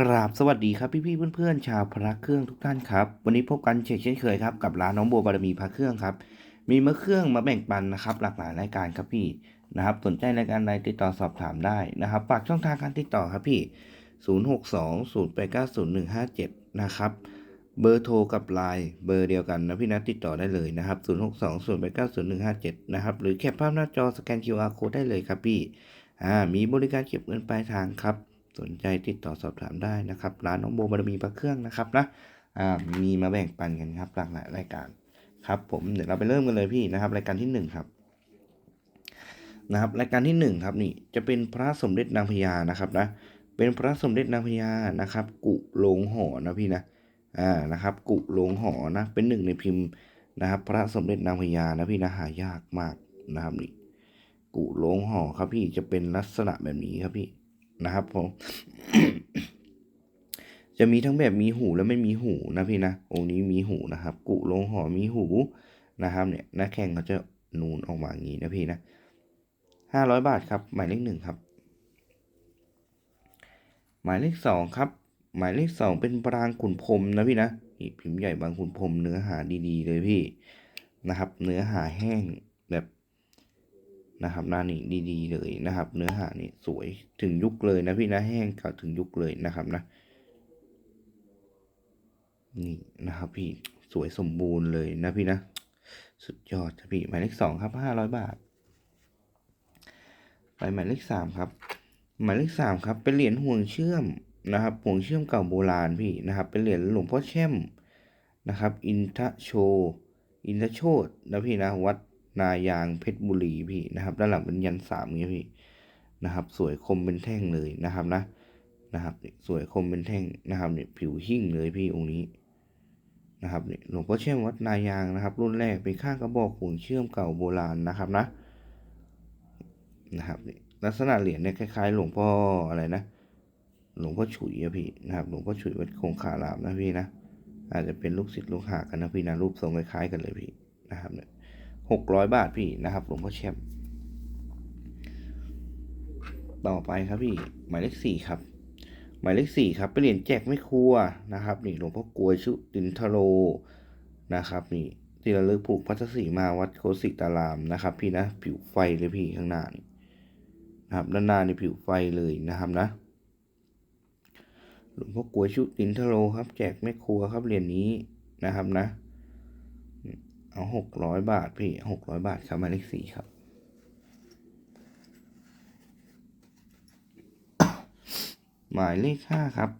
กราบสวัสดีครับพี่พี่ๆเพื่อนๆชาวพระเครื่องทุกท่านครับ วันนี้พบกันเช่นเช่นเคยครับกับร้านน้องโบบารมีพระเครื่องครับ มีมะเครื่องมาแบ่งปันนะครับ หลากหลายรายการครับพี่นะครับ สนใจรายการใดติดต่อสอบถามได้นะครับฝากช่องทางการติดต่อครับพี่ 0620890157 นะครับ เบอร์โทรกับไลน์เบอร์เดียวกันนะพี่นะติดต่อได้เลยนะครับ 0620890157 นะครับหรือแคปภาพหน้าจอสแกน QR code ได้เลยครับพี่อ่ามีบริการเก็บเงินปลายทางครับ สนใจติดต่อสอบถามได้นะครับ ร้านน้องโบบารมีพระเครื่องนะครับนะมีมาแบ่งปันกันครับหลากหลายรายการครับ ผมเดี๋ยวเราไปเริ่มกันเลยพี่นะครับ รายการที่หนึ่งครับนะครับ รายการที่หนึ่งครับนี่จะเป็นพระสมเด็จนางพญานะครับนะเป็นพระสมเด็จนางพญานะครับ กุโลงหอนะพี่นะอ่านะครับ กุโลงหอนะเป็นหนึ่งในพิมพ์นะครับ พระสมเด็จนางพญานะพี่นะหายากมากนะครับนี่กุโลงห่อครับพี่จะเป็นลักษณะแบบนี้ครับพี่ นะครับผมจะมีทั้งแบบมีหูและไม่มีหูนะพี่นะองค์นี้มีหูนะครับ กุลงหอมีหูนะครับ เนี่ยหน้าแข้งเขาจะนูนออกมาอย่างนี้นะพี่นะห้าร้อยบาทครับ หมายเลขหนึ่งครับ หมายเลขสองครับ หมายเลขสองเป็นปรางขุนพรมนะพี่นะนี่พิมพ์ใหญ่บางขุนพรมเนื้อหาดีๆ เลยพี่นะครับ เนื้อหาแห้ง นะครับหน้านี่ดีๆเลยนะครับ เนื้อหานี่สวยถึงยุคเลยนะพี่นะแห้งเก็ถึงยุคเลยนะครับนะนี่นะครับพี่สวยสมบูรณ์เลยนะพี่นะ สุดยอดครับพี่หมายเลขสองครับห้าร้อยบาท ไปหมายเลขสามครับ หมายเลขสามครับ เป็นเหรียญห่วงเชื่อมนะครับห่วงเชื่อมเก่าโบราณพี่นะครับ เป็นเหรียญหลวงพ่อแช่มนะครับ อินทโช อินทโชตนะพี่นะวัด นายางเพชรบุรีพี่นะครับ ด้านหลังเป็นยันสามเงี้ยพี่นะครับ สวยคมเป็นแท่งเลยนะครับนะนะครับนี่สวยคมเป็นแท่งนะครับเนี่ยผิวหิ่งเลยพี่องค์นี้นะครับนี่หลวงพ่อแช่มวัดนายางนะครับ รุ่นแรกเป็นข้างกระบอกห่วงเชื่อมเก่าโบราณนะครับนะนะครับนี่ลักษณะเหรียญเนี่ยคล้ายๆ หลวงพ่ออะไรนะ หลวงพ่อฉุยอะพี่นะครับ หลวงพ่อฉุยวัดคงคารามนะพี่นะอาจจะเป็นลูกศิษย์ลูกหากันนะพี่นะรูปทรงคล้ายๆกันเลยพี่นะครับเนี่ย หกร้อยบาทพี่นะครับหลวงพ่อแช่มต่อไปครับพี่ หมายเลขสี่ครับ หมายเลขสี่ครับเป็นเหรียญแจกไม่ครัวนะครับ นี่หลวงพ่อกลวยชุตินทโรนะครับนี่ที่ระลึกผูกพัทสีมาวัดโคสิตารามนะครับ พี่นะผิวไฟเลยพี่ข้างหน้านี่นะครับด้านหน้านี่ผิวไฟเลยนะครับนะหลวงพ่อกลวยชุตินทโรครับ แจกแม่ครัวครับเหรียญนี้นะครับนะ เอาหกร้อยบาทพี่หกร้อยบาทครับหมายเลขสี่ครับ หมายเลขห้าครับ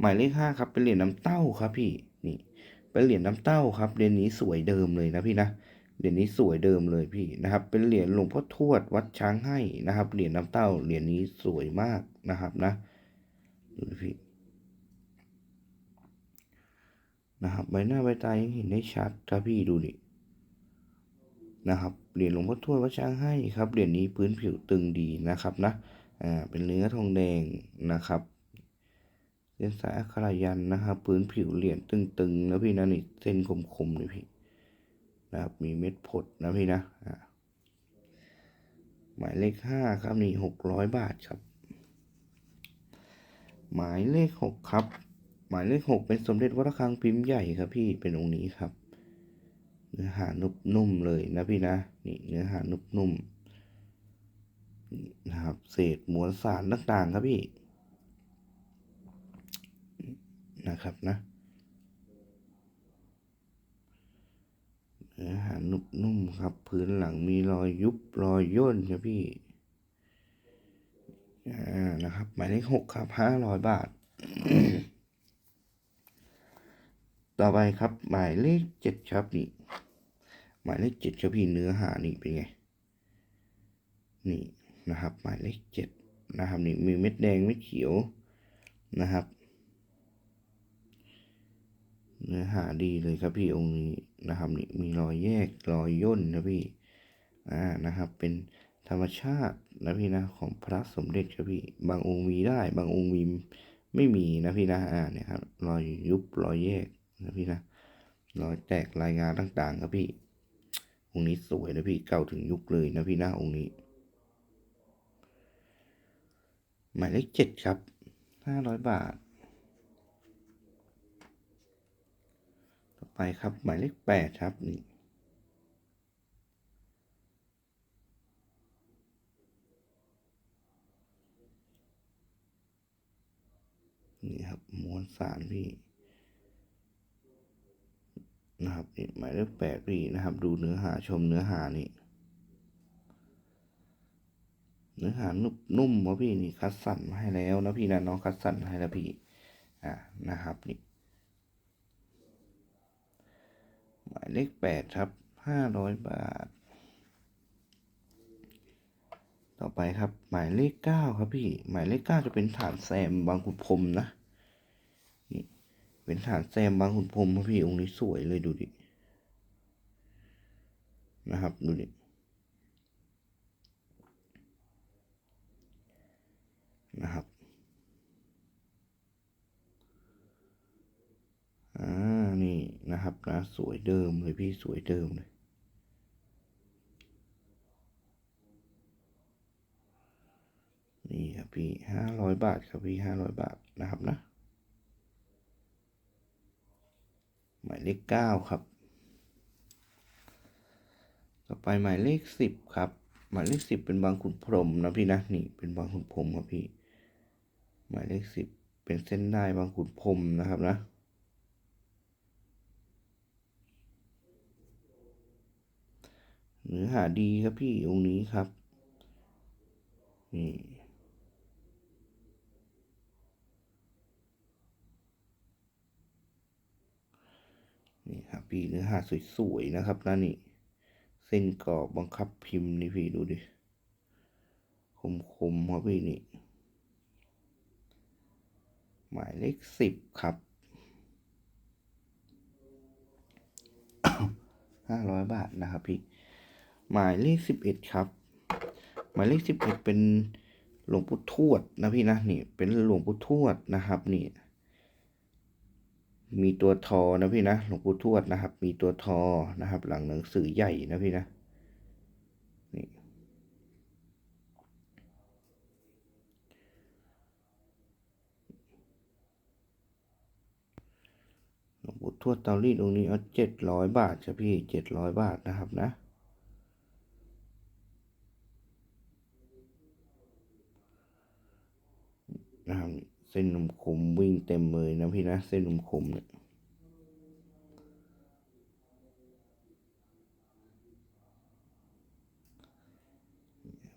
หมายเลขห้าครับเป็นเหรียญน้ำเต้าครับพี่นี่เป็นเหรียญน้ำเต้าครับเหรียญนี้สวยเดิมเลยนะพี่นะเหรียญนี้สวยเดิมเลยพี่นะครับ เป็นเหรียญหลวงพ่อทวดวัดช้างให้นะครับเหรียญน้ำเต้าเหรียญนี้สวยมากนะครับนะดูดิพี่ นะครับใบหน้าใบตายังเห็นได้ชัดครับพี่ดูดินะครับเหรียญหลวงพ่อทวดวัดช้างให้ครับเหรียญนี้พื้นผิวตึงดีนะครับนะอ่าเป็นเนื้อทองแดงนะครับเส้นสายอัครายันนะครับพื้นผิวเหรียญตึงๆนะพี่นะนี่เส้นคมๆเลยพี่นะครับมีเม็ดผดนะพี่นะอ่าหมายเลขห้าครับนี่หกร้อยบาทครับ หมายเลขหกครับ มายเลขหกเป็นสมเด็จวัดระฆังพิมพ์ใหญ่ครับพี่เป็นองค์นี้ครับ เนื้อหานุบนุ่มเลยนะพี่นะนี่เนื้อหานุบนุ่มนะครับเศษมวลสารต่างๆ ครับพี่นะครับนะเนื้อหานุบนุ่มครับ พื้นหลังมีรอยยุบรอยย่นครับพี่อ่านะครับ หมายเลขหกครับห้าร้อยบาท ต่อไปครับหมายเลขเจ็ดครับนี่หมายเลขเจ็ดครับพี่เนื้อหานี่เป็นไงนี่นะครับ หมายเลขเจ็ดนะครับนี่มีเม็ดแดงเม็ดเขียวนะครับ เนื้อหาดีเลยครับพี่องค์นี้นะครับนี่มีรอยแยกรอยย่นนะพี่อ่านะครับ เป็นธรรมชาตินะพี่นะของพระสมเด็จครับพี่บางองค์มีได้ บางองค์มีไม่มีนะพี่นะอ่าเนี่ยครับรอยยุบรอยแยก นะพี่นะรอยแตกรายงานต่าง ๆ ครับพี่ องค์นี้สวยนะพี่เก่าถึงยุคเลยนะพี่นะองค์นี้ หมายเลขเจ็ดครับห้าร้อยบาท ต่อไปครับ หมายเลขแปดครับนี่นี่ครับมวลสารพี่ นะครับนี่หมายเลขแปดพี่นะครับ ดูเนื้อหาชมเนื้อหานี่เนื้อหานุ่มนุ่มวะพี่นี่คัดสั่นมาให้แล้วนะพี่นะน้องคัดสั่นให้แล้วพี่อ่านะครับนี่หมายเลขแปดครับห้าร้อยบาท ต่อไปครับหมายเลขเก้าครับพี่ หมายเลขเก้าจะเป็นฐานแซมบางขุนพรหมนะ เป็นฐานแซมบางขุนพรมพี่องค์นี้สวยเลยดูดินะครับดูดินะครับอ่านี่นะครับนะสวยเดิมเลยพี่สวยเดิมเลยนี่ครับพี่ห้าร้อยบาทครับพี่ห้าร้อยบาทนะครับนะ หมายเลขเก้าครับ ต่อไปหมายเลขสิบครับ หมายเลขสิบเป็นบางขุนพรมนะพี่นะนี่เป็นบางขุนพรมครับพี่ หมายเลขสิบเป็นเส้นได้บางขุนพรมนะครับนะเนื้อหาดีครับพี่องค์นี้ครับนี่ นี่ครับ พี่เนื้อหาสวยๆนะครับนะนี่ เส้นกรอบบังคับพิมพ์นี่พี่ดูดิ คมๆครับพี่นี่ หมายเลขสิบครับห้าร้อยบาทนะครับพี่ หมายเลขสิบเอ็ดครับ หมายเลขสิบเอ็ดเป็นหลวงปู่ทวดนะพี่นะนี่ เป็นหลวงปู่ทวดนะครับนี่ มีตัวทอนะพี่นะหลวงปู่ทวดนะครับ มีตัวทอนะครับ หลังหนังสือใหญ่นะพี่นะนี่หลวงปู่ทวดเตารีดองค์นี้เอาเจ็ดร้อยบาทใช่พี่เจ็ดร้อยบาทนะครับนะ นะครับเส้นนมขมวิ่งเต็มเลยนะพี่นะเส้นนมขมเนี่ย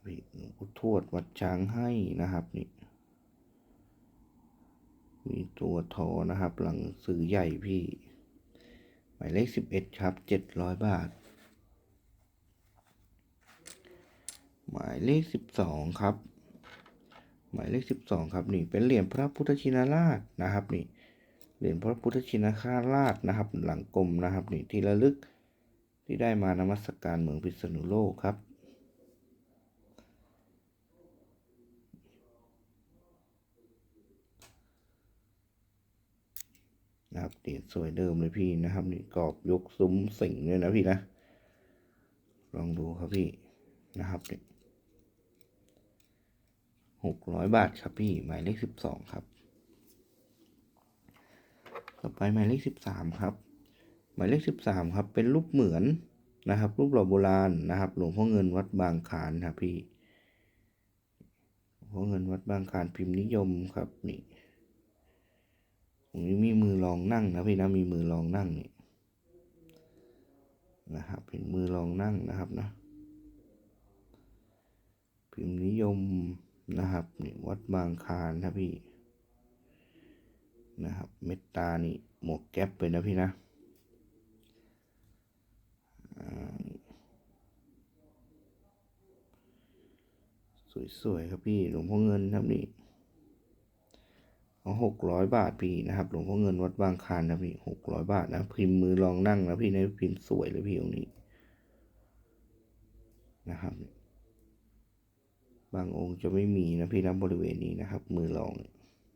พี่หลวงปู่ทวดวัดช้างให้นะครับนี่มีตัวทอนะครับ หลังสื่อใหญ่พี่ หมายเลขสิบเอ็ดครับเจ็ดร้อยบาท หมายเลขสิบสองครับ หมายเลขสิบสองครับนี่เป็นเหรียญพระพุทธชินราชนะครับนี่เหรียญพระพุทธชินราชนะครับ หลังกลมนะครับนี่ที่ระลึกที่ได้มานมัสการเมืองพิษณุโลกครับ นะครับเหรียญสวยเดิมเลยพี่นะครับนี่กรอบยกซุ้มสิงห์ด้วยนะพี่นะ ลองดูครับพี่นะครับนี่ หกร้อยบาทครับพี่ หมายเลขสิบสองครับ ต่อไปหมายเลขสิบสามครับ หมายเลขสิบสามครับ เป็นรูปเหมือนนะครับ รูปหล่อโบราณนะครับ หลวงพ่อเงินวัดบางขานครับพี่ หลวงพ่อเงินวัดบางขานพิมพ์นิยมครับนี่ตรงนี้มีมือรองนั่งนะพี่นะ มีมือรองนั่งนี่นะครับ เป็นมือรองนั่งนะครับนะ พิมพ์นิยม นะครับนี่วัดบางคานนะพี่นะครับเมตตานี่หมวกแก๊ปไปนะพี่นะสวยๆครับพี่หลวงพ่อเงินครับนี่เอาหกร้อยบาทพี่นะครับหลวงพ่อเงินวัดบางคานนะพี่หกร้อยบาทนะพิมพ์มือลองนั่งนะพี่ในพิมพ์สวยเลยพี่ตรงนี้นะครับ บางองค์จะไม่มีนะพี่นะบริเวณนี้นะครับ มือรอง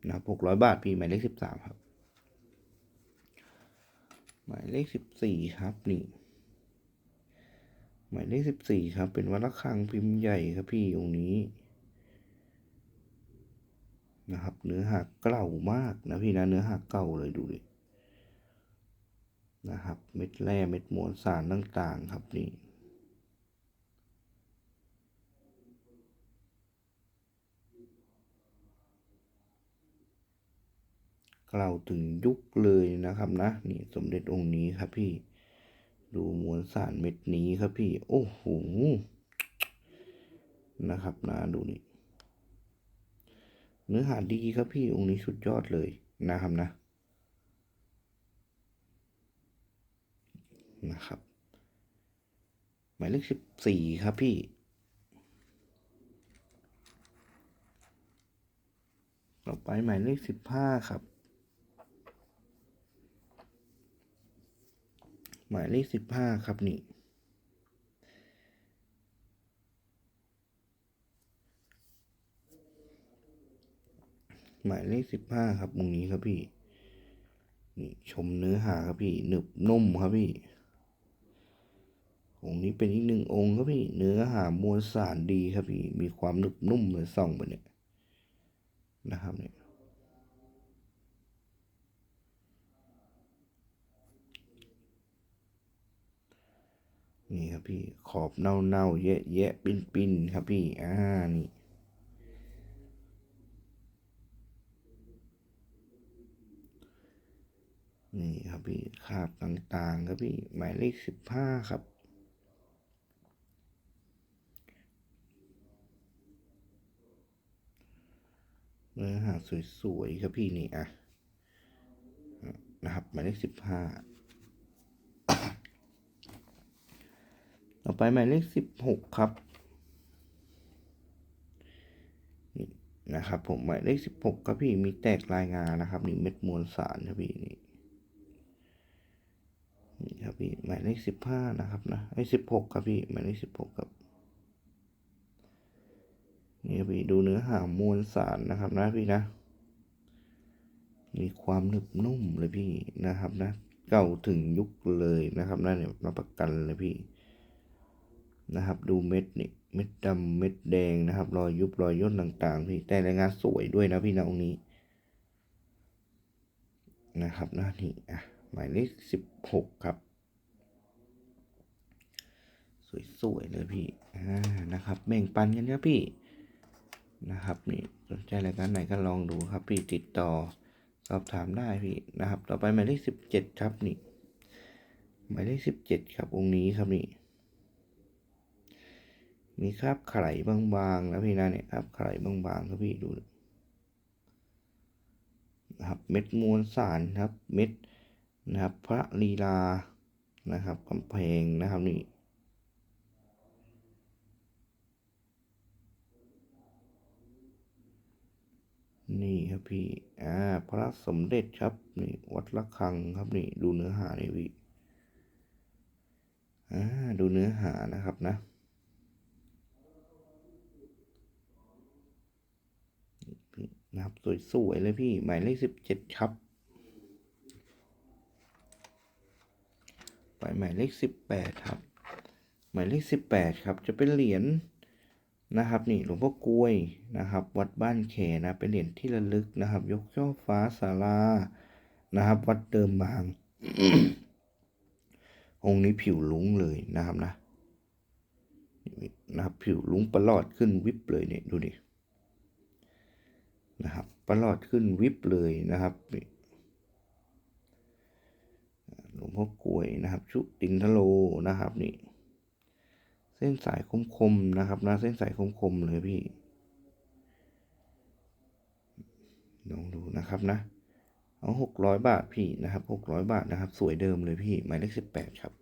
นะครับหกร้อยบาทพี่หมายเลขสิบสามครับ หมายเลขสิบสี่ครับนี่หมายเลขสิบสี่ครับ เป็นวัดระฆังพิมพ์ใหญ่ครับพี่องค์นี้นะครับ เนื้อหาเก่ามากนะพี่นะเนื้อหาเก่าเลยดูดินะครับ เม็ดแร่เม็ดมวลสารต่างๆ ครับนี่ กล่าวถึงยุคเลยนะครับนะนี่สมเด็จองค์นี้ครับพี่ ดูมวลสารเม็ดนี้ครับพี่ โอ้โหนะครับนะดูนี่เนื้อหาดีครับพี่องค์นี้สุดยอดเลยนะครับนะนะครับ หมายเลขสิบสี่ครับพี่ต่อไปหมายเลขสิบห้าครับ หมายเลขสิบห้าครับนี่ หมายเลขสิบห้าครับตรงนี้ครับพี่ นี่ชมเนื้อหาครับพี่หนึบนุ่มครับพี่องค์นี้เป็นอีกหนึ่งองค์ครับพี่เนื้อหามวลสารดีครับพี่มีความหนึบนุ่มเลยส่องไปเนี่ยนะครับเนี่ย นี่ครับพี่ขอบเน่าเน่าๆแยะแยะปิ้นปิ้นๆครับพี่อ่านี่นี่ครับพี่คาบต่างๆครับพี่หมายเลขสิบห้าครับ เนื้อหาสวยๆครับพี่นี่อะนะครับหมายเลขสิบห้า ต่อไปหมายเลขสิบหกครับนี่นะครับ ผมหมายเลขสิบหกครับพี่มีแตกรายงานนะครับนี่เม็ดมวลสารครับพี่นี่นี่ครับพี่หมายเลขสิบห้านะครับนะไอ้สิบหกครับพี่หมายเลขสิบหกครับนี่ครับพี่ดูเนื้อหามวลสารนะครับนะพี่นะ มีความหนึบนุ่มเลยพี่นะครับนะ เก่าถึงยุคเลยนะครับนะเนี่ยรับประกันเลยพี่ นะครับ ดูเม็ดนี่เม็ดดำเม็ดแดงนะครับ รอยยุบรอยย่นต่างๆพี่แต่รายงานสวยด้วยนะพี่นะองนี้ นะครับนะนี่อะหมายเลขสิบหกครับ สวยๆเลยพี่อ่านะครับแบ่งปันกันครับพี่นะครับนี่สนใจรายการไหนก็ลองดูครับพี่ติดต่อสอบถามได้พี่นะครับ ต่อไปหมายเลขสิบเจ็ดครับนี่หมายเลขสิบเจ็ดครับองค์นี้ครับนี่ มีคราบไข่บางๆนะพี่นะเนี่ยคราบไข่บางๆครับพี่ดูนะครับเม็ดมวลสารครับเม็ดนะครับพระลีลานะครับกำแพงนะครับนี่นี่ครับพี่ อ่า พระสมเด็จครับ นี่วัดละคังครับนี่ ดูเนื้อหานี่พี่ อ่า ดูเนื้อหานะครับนะ พี่ นะครับ สวยๆเลยพี่ หมายเลขสิบเจ็ดครับ ไปหมายเลขสิบแปดครับ หมายเลขสิบแปดครับ จะเป็นเหรียญนะครับนี่หลวงพ่อกลวยนะครับ วัดบ้านแขนะเป็นเหรียญที่ระลึกนะครับ ยกช่อฟ้าศาลานะครับ วัดเดิมบาง องค์นี้ผิวลุ้งเลยนะครับนะนี่นะครับผิวลุ้งประหลอดขึ้นวิบเลยเนี่ยดูดิ นะครับประหลอดขึ้นวิบเลยนะครับหลวงพ่อกลวยนะครับ ชุตินทโลนะครับนี่ เส้นสายคมๆนะครับนะเส้นสายคมๆเลยพี่ลองดูนะครับนะเอาหกร้อยบาทพี่นะครับหกร้อยบาทนะครับ สวยเดิมเลยพี่หมายเลขสิบแปดครับ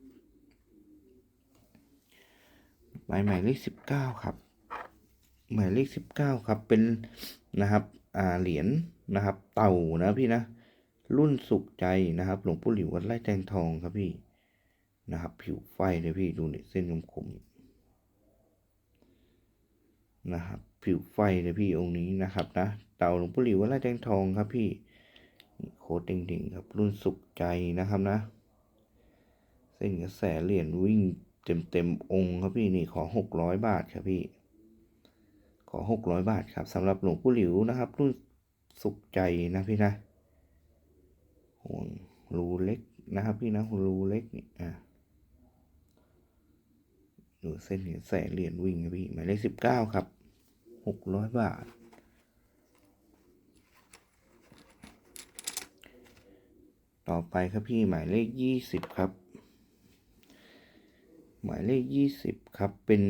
หมายหมายเลขสิบเก้าครับ หมายเลขสิบเก้าครับเป็นนะครับ เหรียญนะครับ เต่านะพี่นะรุ่นสุขใจนะครับ หลวงปู่หลิววัดไร่แตงทองครับพี่นะครับ ผิวไฟเลยพี่ดูเนี่ยเส้นคมๆนะครับ ผิวไฟเลยพี่องค์นี้นะครับนะเต่าหลวงปู่หลิววัดไร่แตงทองครับพี่โคตรเด่งๆครับ รุ่นสุขใจนะครับนะ เส้นกระแสเหรียญวิ่งเต็มๆองค์ครับพี่นี่ขอหกร้อยบาทครับพี่ ขอหกร้อยบาทครับสำหรับหลวงปู่หลิวนะครับรุ่นสุขใจนะพี่นะห่วงรูเล็กนะครับ พี่นะรูเล็กนี่อะดูเส้นเห็นแสงเหรียญวิ่งพี่หมายเลขสิบเก้าครับหกร้อยบาท ต่อไปครับพี่หมายเลขยี่สิบครับ หมายเลขยี่สิบครับเป็น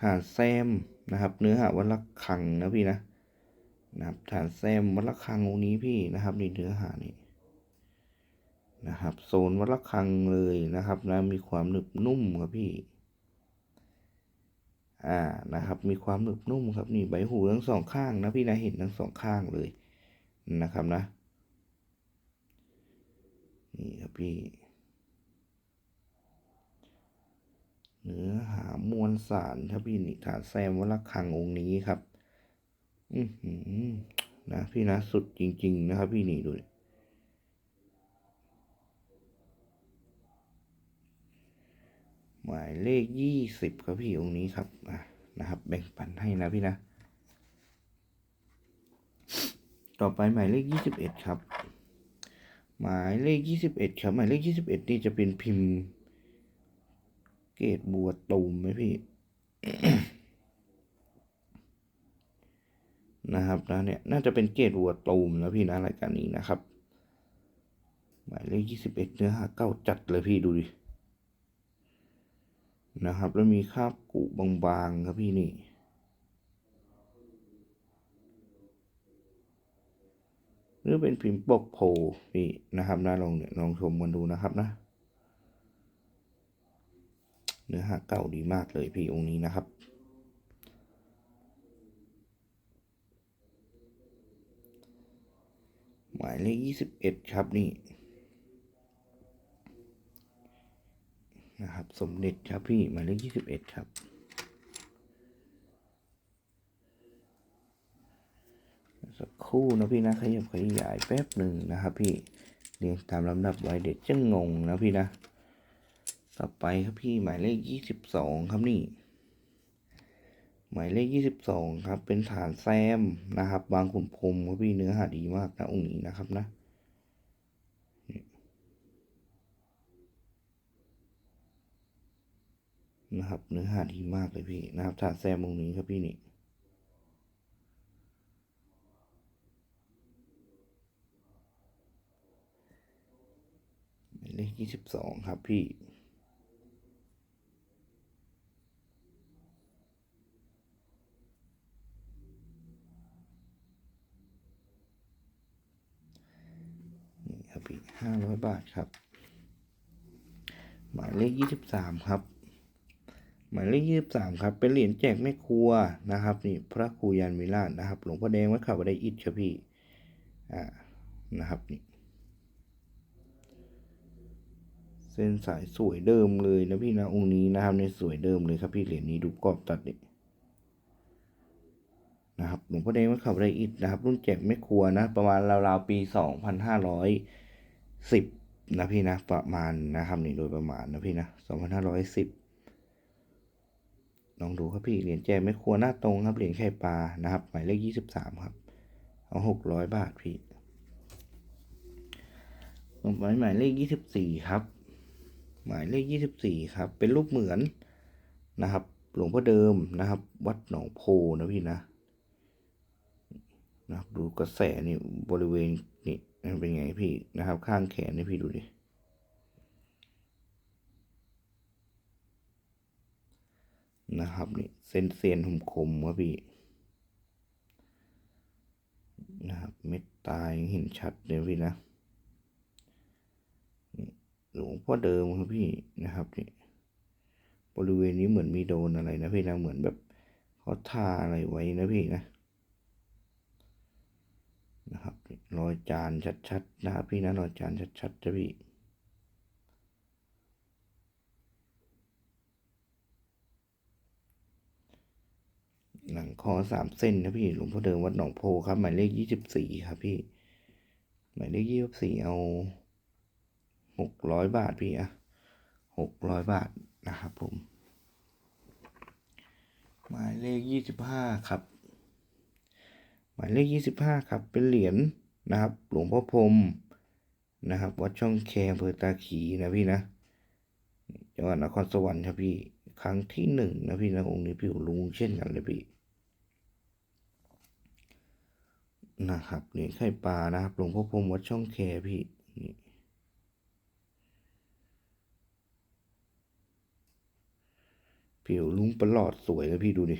ฐานแซม นะครับ เนื้อหาวัดละคังนะพี่นะนะครับฐานแซมวัดละคังองนี้พี่นะครับนี่เนื้อหานี่นะครับโซนวัดละคังเลยนะครับนะมีความหนึบนุ่มครับพี่อ่านะครับมีความหนึบนุ่มครับนี่ใบหูทั้งสองข้างนะพี่นะเห็นทั้งสองข้างเลยนะครับนะนี่ครับพี่ เนื้อหา มวลสารครับพี่นิทานแซมวัลคังองค์นี้ครับ อือหือนะพี่นะสุดจริง ๆ นะครับ พี่นี่ดูหมายเลขยี่สิบครับพี่องค์นี้ครับอะนะครับ แบ่งปันให้นะพี่นะ ต่อไปหมายเลขยี่สิบเอ็ดครับ หมายเลขยี่สิบเอ็ดครับหมายเลขยี่สิบเอ็ดนี่จะเป็นพิมพ์ เกตบัวตูมไหมพี่ นะครับนะเนี่ยน่าจะเป็นเกตบัวตูมนะพี่นะรายการนี้นะครับ หมายเลขยี่สิบเอ็ดเนื้อหาเก้าจัดเลยพี่ดูดิ นะครับ แล้วมีคาบกุบางๆครับพี่นี่หรือเป็นพิมพ์ปกโพพี่นะครับนะลองเนี่ยลองชมกันดูนะครับนะ เนื้อหาเก่าดีมากเลยพี่องค์นี้นะครับ หมายเลขยี่สิบเอ็ดครับนี่นะครับ สมเด็จครับพี่หมายเลขยี่สิบเอ็ดครับสักคู่นะพี่นะขยับขยายแป๊บหนึ่งนะครับพี่เรียงตามลำดับไว้เด็ดจะงงนะพี่นะ ต่อไปครับพี่หมายเลขยี่สิบสองครับนี่ หมายเลขยี่สิบสองครับ เป็นฐานแซมนะครับ บางขุมพรมครับพี่เนื้อหาดีมากนะองค์นี้นะครับนะนี่นะครับ เนื้อหาดีมากเลยพี่นะครับฐานแซมองค์นี้ครับพี่นี่หมายเลขยี่สิบสองครับพี่ นี่ครับพี่ ห้าร้อยบาทครับ หมายเลขยี่สิบสามครับ หมายเลขยี่สิบสามครับ เป็นเหรียญแจกแม่ครัวนะครับนี่พระครูยานมิราชนะครับ หลวงพ่อแดงวัดเขาบันไดอิฐครับพี่อ่านะครับนี่เส้นสายสวยเดิมเลยนะพี่นะองค์นี้นะครับในสวยเดิมเลยครับพี่เหรียญนี้ดูกรอบตัดนี่นะครับหลวงพ่อแดงวัดเขาบันไดอิฐนะครับ รุ่นแจกแม่ครัวนะ ประมาณราวๆปีสองพันห้าร้อย สิบนะพี่นะประมาณนะครับนี่โดยประมาณนะพี่นะสองพันห้าร้อยสิบลองดูครับพี่เหรียญแจกแม่ครัวหน้าตรงครับเหรียญไข่ปลานะครับ หมายเลขยี่สิบสามครับ เอาหกร้อยบาทพี่ต่อไปหมายเลขยี่สิบสี่ครับ หมายเลขยี่สิบสี่ครับ เป็นรูปเหมือนนะครับ หลวงพ่อเดิมนะครับ วัดหนองโพนะพี่นะนะครับดูกระแสนี่บริเวณ เป็นไงพี่นะครับข้างแขนนี่พี่ดูดินะครับนี่เส้นเสียนคมๆครับพี่นะครับเม็ดตายเห็นชัดเลยพี่นะหลวงพ่อเดิมครับพี่นะครับนี่บริเวณนี้เหมือนมีโดนอะไรนะพี่นะเหมือนแบบเขาทาอะไรไว้นะพี่นะ นะครับรอยจานชัดๆนะครับพี่นะรอยจานชัดๆจะพี่หนังคอสามเส้นนะพี่หลวงพ่อเดิมวัดหนองโพครับหมายเลขยี่สิบสี่ครับพี่ หมายเลขยี่สิบสี่เอาหกร้อยบาทพี่อะหกร้อยบาทนะครับผม หมายเลขยี่สิบห้าครับ หมายเลขยี่สิบห้าครับ เป็นเหรียญนะครับ หลวงพ่อพรมนะครับ วัดช่องแคอำเภอตาขีนะพี่นะจังหวัดนครสวรรค์ครับพี่ ครั้งที่หนึ่งนะพี่นะองค์นี้พี่ลุงเช่นกันเลยพี่นะครับนี่ไข่ปลานะครับ หลวงพ่อพรมวัดช่องแคพี่นี่ผิวลุงประหลอดสวยเลยพี่ดูดิ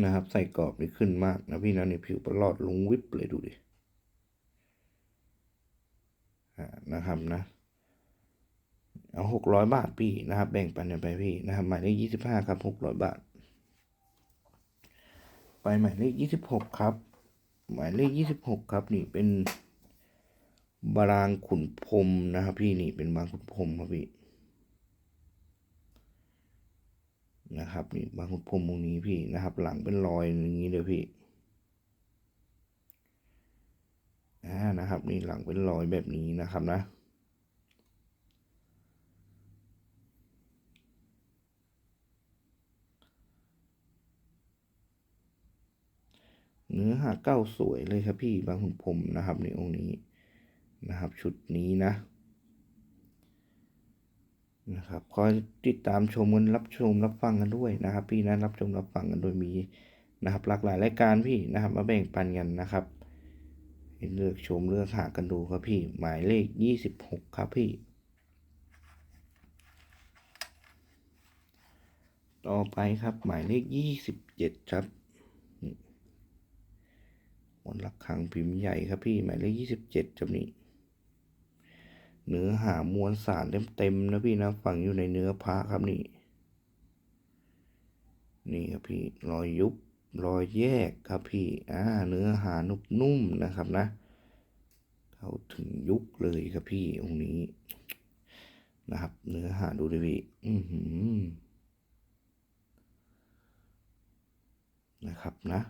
นะครับใส่กรอบนี่ขึ้นมากนะพี่นะนี่ผิวประหลอดลุงวิบเลยดูดินะครับนะเอาหกร้อยบาทพี่นะครับ แบ่งปันกันไปพี่นะครับหมายเลขยี่สิบห้าครับหกร้อยบาท ไปหมายเลขยี่สิบหกครับ หมายเลขยี่สิบหกครับนี่เป็นบารางขุนพรมนะครับ พี่นี่เป็นบางขุนพรมครับพี่ นะครับนี่บางขุนพรมตรงนี้พี่นะครับ หลังเป็นรอยอย่างนี้เลยพี่อ่านะครับ นี่หลังเป็นรอยแบบนี้นะครับนะเนื้อหาเก้าสวยเลยครับพี่บางขุนพรมนะครับในองค์นี้นะครับ ชุดนี้นะ นะครับคอยติดตามชมกันรับชมรับฟังกันด้วยนะครับ พี่นะรับชมรับฟังกันโดยมีนะครับหลากหลายรายการพี่นะครับ มาแบ่งปันกันนะครับเลือกชมเลือกหากันดูครับพี่ หมายเลขยี่สิบหกครับพี่ ต่อไปครับหมายเลขยี่สิบเจ็ดครับมนต์ระฆังพิมพ์ใหญ่ครับพี่ หมายเลขยี่สิบเจ็ดจำนี้ เนื้อหามวลสารเต็มๆนะพี่นะฝังอยู่ในเนื้อพระครับนี่ นี่ครับพี่รอยยุบรอยแยกครับพี่อ่าเนื้อหานุ่มๆนะครับนะ เข้าถึงยุคเลยครับพี่องค์นี้นะครับ เนื้อหาดูดิพี่อือหือนะครับนะ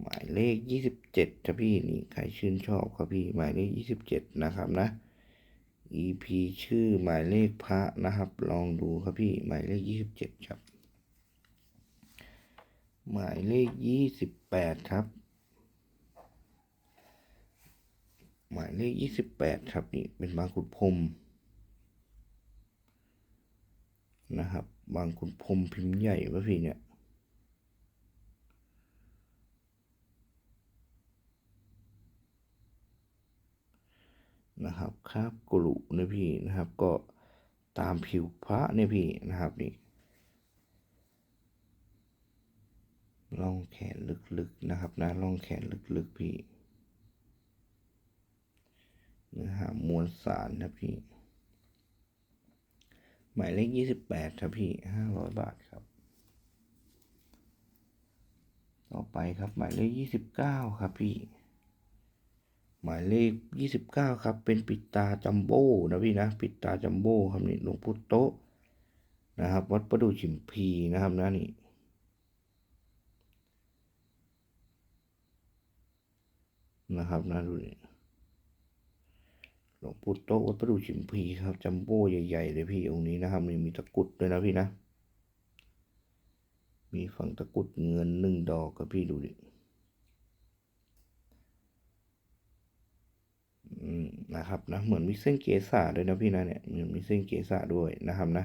หมายเลขยี่สิบเจ็ดครับพี่นี่ใครชื่นชอบครับพี่หมายเลขยี่สิบเจ็ดนะครับนะ EP ชื่อหมายเลขพระนะครับ ลองดูครับพี่หมายเลขยี่สิบเจ็ดครับ หมายเลขยี่สิบแปดครับ หมายเลขยี่สิบแปดครับนี่เป็นบางขุนพรมนะครับ บางขุนพรมพิมพ์ใหญ่วะพี่เนี่ย นะครับครับกลุนะพี่นะครับ ก็ตามผิวพระเนี่ยพี่นะครับนี่ล่องแขนลึกๆนะครับนะล่องแขนลึกๆพี่เนื้อหามวลสารนะพี่ หมายเลขยี่สิบแปดครับพี่ห้าร้อยบาทครับ ต่อไปครับหมายเลขยี่สิบเก้าครับพี่ หมายเลขยี่สิบเก้าครับ เป็นปิดตาจัมโบ้นะพี่นะปิดตาจัมโบ้ครับนี่หลวงปู่โตนะครับ วัดประดู่ฉิมพีนะครับนะนี่นะครับนะดูนี่หลวงปู่โตวัดประดู่ฉิมพีครับจัมโบ้ใหญ่ๆเลยพี่องค์นี้นะครับนี่มีตะกุดด้วยนะพี่นะ มีฝั่งตะกุดเงินหนึ่งดอกครับพี่ดูดิ อืม นะครับนะเหมือนมีเส้นเกษาด้วยนะพี่นะเนี่ยเหมือนมีเส้นเกษาด้วยนะครับนะ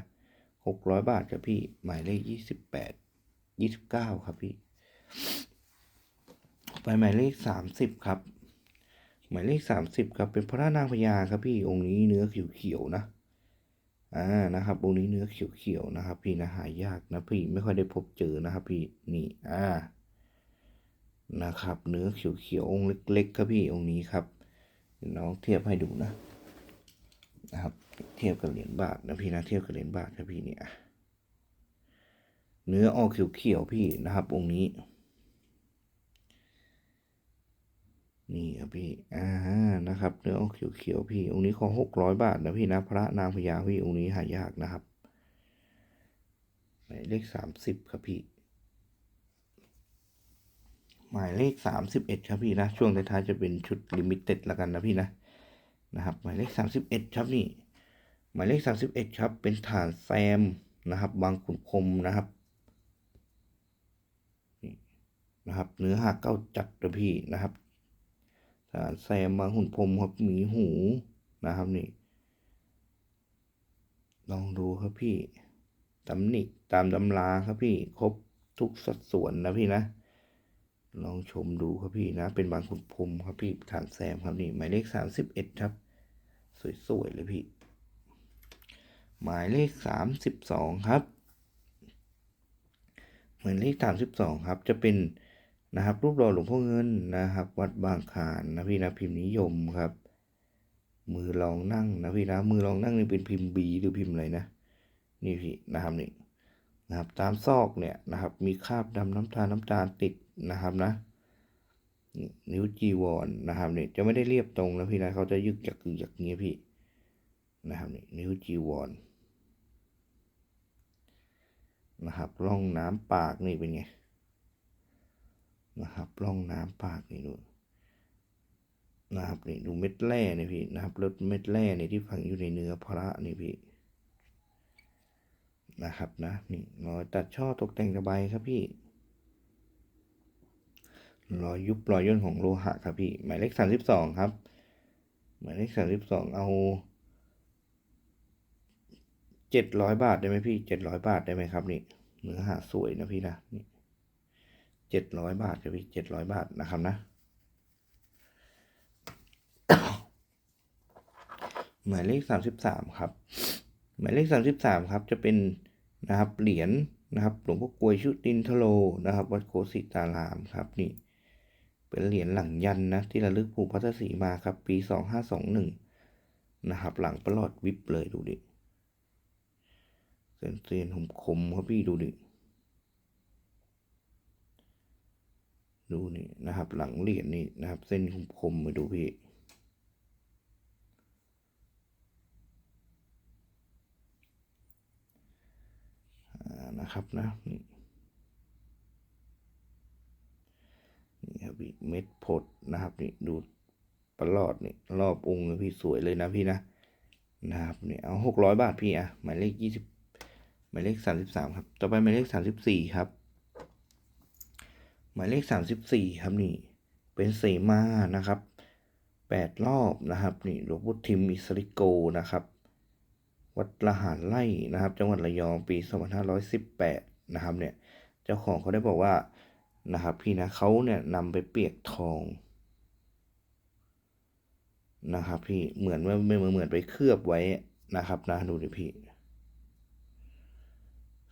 หกร้อยบาทครับพี่หมายเลขยี่สิบแปดยี่สิบเก้าครับพี่ ไปหมายเลขสามสิบครับ หมายเลขสามสิบครับเป็นพระนางพญาครับพี่องค์นี้เนื้อเขียวๆนะอ่านะครับองค์นี้เนื้อเขียวๆนะครับ พี่นะหายากนะพี่ไม่ค่อยได้พบเจอนะครับ พี่นี่อ่านะครับ เนื้อเขียวๆองค์เล็กๆครับพี่องค์นี้ครับ น้องเทียบให้ดูนะนะครับ เทียบกับเหรียญบาทนะพี่นะเทียบกับเหรียญบาทครับพี่เนี่ยเนื้อออกเขียวๆพี่นะครับ องค์นี้ นี่ครับพี่อ่านะครับ เนื้อออกเขียวๆพี่ องค์นี้ขอหกร้อยบาทนะพี่นะพระนางพญาพี่องค์นี้หายากนะครับหมายเลขสามสิบครับพี่ หมายเลขสามสิบเอ็ดครับพี่นะ ช่วงท้ายๆจะเป็นชุดลิมิเต็ดละกันนะพี่นะนะครับ หมายเลขสามสิบเอ็ดครับนี่ หมายเลขสามสิบเอ็ดครับ เป็นฐานแซมนะครับ บางขุนพรหมนะครับนะครับ เนื้อหักเก้าจัดนะพี่นะครับ ฐานแซมบางหุ่นพรมครับหมีหูนะครับนี่ ลองดูครับพี่ตำหนิตามตำราครับพี่ ครบทุกสัดส่วนนะพี่นะ ลองชมดูครับพี่นะ เป็นบางขุนพรมครับพี่ฐานแซมครับนี่หมายเลขสามสิบเอ็ดครับ สวยๆเลยพี่ หมายเลขสามสิบสองครับหมายเลขสามสิบสองครับ จะเป็นนะครับ รูปหล่อหลวงพ่อเงินนะครับ วัดบางขานนะพี่นะพิมพ์นิยมครับ มือรองนั่งนะพี่นะมือรองนั่งนี่เป็นพิมพ์บีหรือพิมพ์อะไรนะนี่พี่นะครับนี่นะครับตามซอกเนี่ยนะครับ มีคราบดำน้ำตาลน้ำตาลติด นะครับนะ นิ้วจีวรนะครับเนี่ยจะไม่ได้เรียบตรงนะพี่นะเขาจะยึกยักยึกยักเงี้ยพี่นะครับนี่นิ้วจีวรนะครับร่องน้ำปากนี่เป็นไงนะครับร่องน้ำปากนี่ดูนะครับนี่ดูเม็ดแร่นี่พี่นะครับแล้วเม็ดแร่นี่ที่ฝังอยู่ในเนื้อพระนี่พี่นะครับนะนี่เรอยตัดช่อตกแต่งกระบายครับพี่ รอยยุบรอยย่นของโลหะครับพี่หมายเลขสามสิบสองครับ หมายเลขสามสิบสองเอาเจ็ดร้อยบาทได้ไหมพี่เจ็ดร้อยบาทได้ไหมครับนี่เนื้อหาสวยนะพี่นะนี่เจ็ดร้อยบาทครับพี่เจ็ดร้อยบาทนะครับนะหมายเลขสามสิบสามครับ หมายเลขสามสิบสามครับ จะเป็นนะครับเหรียญนะครับหลวงพ่อกลวยชุตินทโลนะครับ วัดโคสิตารามครับนี่ เป็นเหรียญหลังยันนะที่ระลึกภูมิพัทธศรีมาครับ ปีสองห้าสองหนึ่งนะครับ หลังประหลอดวิบเลยดูดิเส้นเสียนหมคมครับพี่ดูดิดูนี่นะครับ หลังเหรียญนี่นะครับ เส้นคมคมมาดูพี่นะครับนะนี่นี่ ครับพี่เม็ดผดนะครับนี่ดูประหลอดนี่รอบองค์เลยพี่สวยเลยนะพี่นะนะครับนี่เอาหกร้อยบาทพี่อะหมายเลขยี่สิบหมายเลขสามสิบสามครับ ต่อไปหมายเลขสามสิบสี่ครับ หมายเลขสามสิบสี่ครับนี่ เป็นเสมานะครับแปดรอบนะครับนี่หลวงพ่อทิมอิสริโกนะครับ วัดละหารไร่นะครับ จังหวัดระยองปี2518นะครับเนี่ย เจ้าของเขาได้บอกว่า นะครับพี่นะเขาเนี่ยนำไปเปียกทองนะครับพี่เหมือนว่าไม่เหมือนไปเคลือบไว้นะครับนะดูดิพี่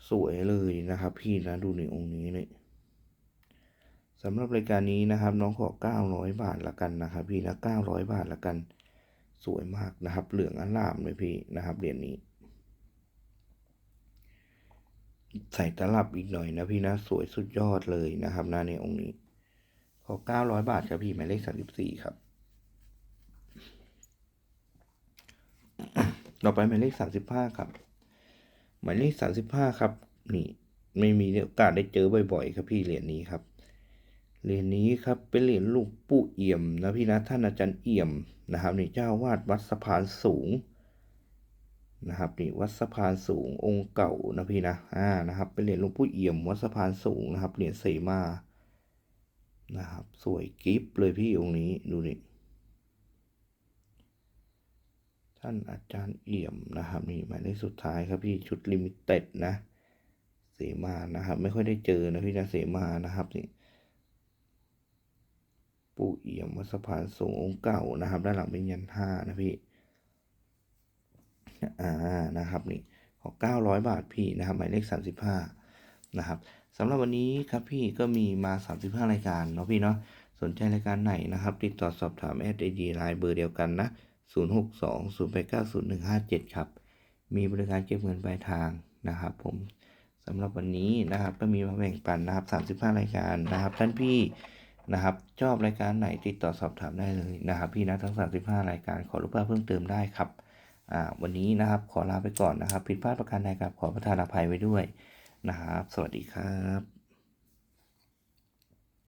สวยเลยนะครับ พี่นะดูในองค์นี้เลยสำหรับรายการนี้นะครับ น้องขอ 900 บาทละกันนะครับ พี่นะ900 บาทละกัน สวยมากนะครับ เหลืองอลามเลยพี่นะครับเหรียญนี้ ใส่ตลับอีกหน่อยนะพี่นะ สวยสุดยอดเลยนะครับนะในองค์นี้ ขอ900บาทครับพี่หมายเลข34ครับ ต่อไปหมายเลข35ครับ หมายเลข35ครับ นี่ ไม่มีโอกาสได้เจอบ่อยๆ ครับพี่เหรียญนี้ครับเหรียญนี้ครับเป็นเหรียญลวงปู่เอี่ยมนะพี่นะท่านอาจารย์เอี่ยมนะครับนี่เจ้าวาดวัดสะพานสูง นะครับนี่วัดสะพานสูงองค์เก่านะพี่นะอ่านะครับเป็นเหรียญหลวงปู่เอี่ยมวัดสะพานสูงนะครับเหรียญเสมานะครับสวยกิฟเลยพี่องค์นี้ดูนี่ท่านอาจารย์เอี่ยมนะครับนี่หมายเลขสุดท้ายครับพี่ชุดลิมิเต็ดนะเสมานะครับ ไม่ค่อยได้เจอนะพี่นะเสมานะครับนี่ปู่เอี่ยมวัดสะพานสูงองค์เก่านะครับ ด้านหลังเป็นยันห้านะพี่ อ่านะครับนี่ขอ900 บาทพี่นะครับหมายเลข 35นะครับสำหรับวันนี้ครับพี่ก็มีมา 35 รายการเนาะพี่เนาะสนใจรายการไหนนะครับ ติดต่อสอบถามแอดไอดีไลน์เบอร์เดียวกันนะ 062 089 0157 ครับ มีบริการเก็บเงินปลายทางนะครับ ผมสำหรับวันนี้นะครับก็มีมาแบ่งปันนะครับ 35 รายการนะครับ ท่านพี่นะครับชอบรายการไหนติดต่อสอบถามได้เลยนะครับ พี่นะทั้ง 35 รายการขอรูปภาพเพิ่มเติมได้ครับ วันนี้นะครับขอลาไปก่อนนะครับ ผิดพลาดประการใดกับขอประทานอภัยไว้ด้วยนะครับ สวัสดีครับ